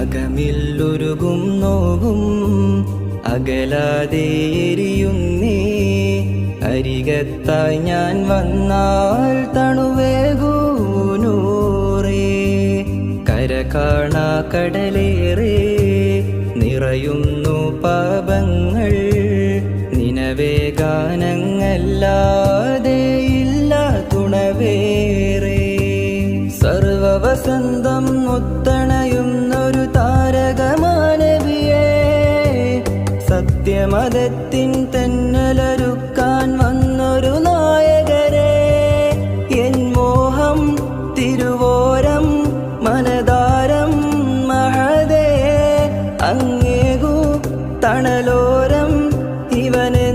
അകമില്ലുരുകും നോകും അകലാതെ എരിയുന്നേ അരികത്തായി ഞാൻ വന്നാൽ തണുവേകൂനൂറേ. കര കാണാ കടലേറെ നിറയുന്നു പാപങ്ങൾ. നിനവേ ഗാനങ്ങല്ലാതെ ഇല്ല തുണവേറെ സർവവസന്തം മുത്തണയുന്നൊരു സത്യമതത്തിൻ തെന്നലൊരുക്കാൻ വന്നൊരു നായകരെ. എൻ മോഹം തിരുവോരം മനതാരം മഹദേ അങ്ങേകു തണലോരം ഇവനെ